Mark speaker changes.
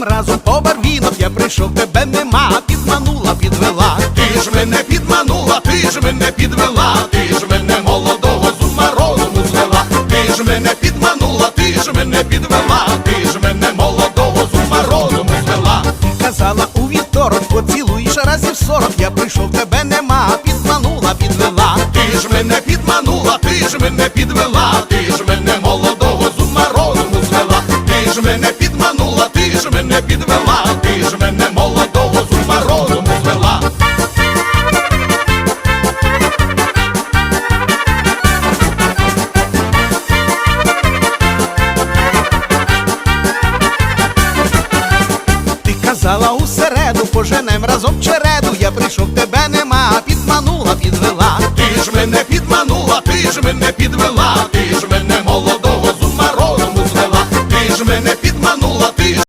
Speaker 1: підем разом по барвінок. Я прийшов, тебе нема, підманула, підвела. Ти ж мене підманула, ти ж мене підвела, ти ж мене молодого з ума розуму звела, ти ж мене підманула, ти ж мене підвела, ти ж мене молодого з ума розуму звела. Казала у вівторок, поцілуєш разів сорок. Я прийшов, тебе нема, підманула, підвела. Ти ж мене підманула, ти ж мене підвела, ти ж мене молодого з ума розуму звела, ти ж мене Сказала усереду, поженем разом череду, я прийшов, тебе нема, підманула, підвела. Ти ж мене підманула, ти ж мене підвела, ти ж мене молодого з ума звела, ти ж мене підманула, ти ж.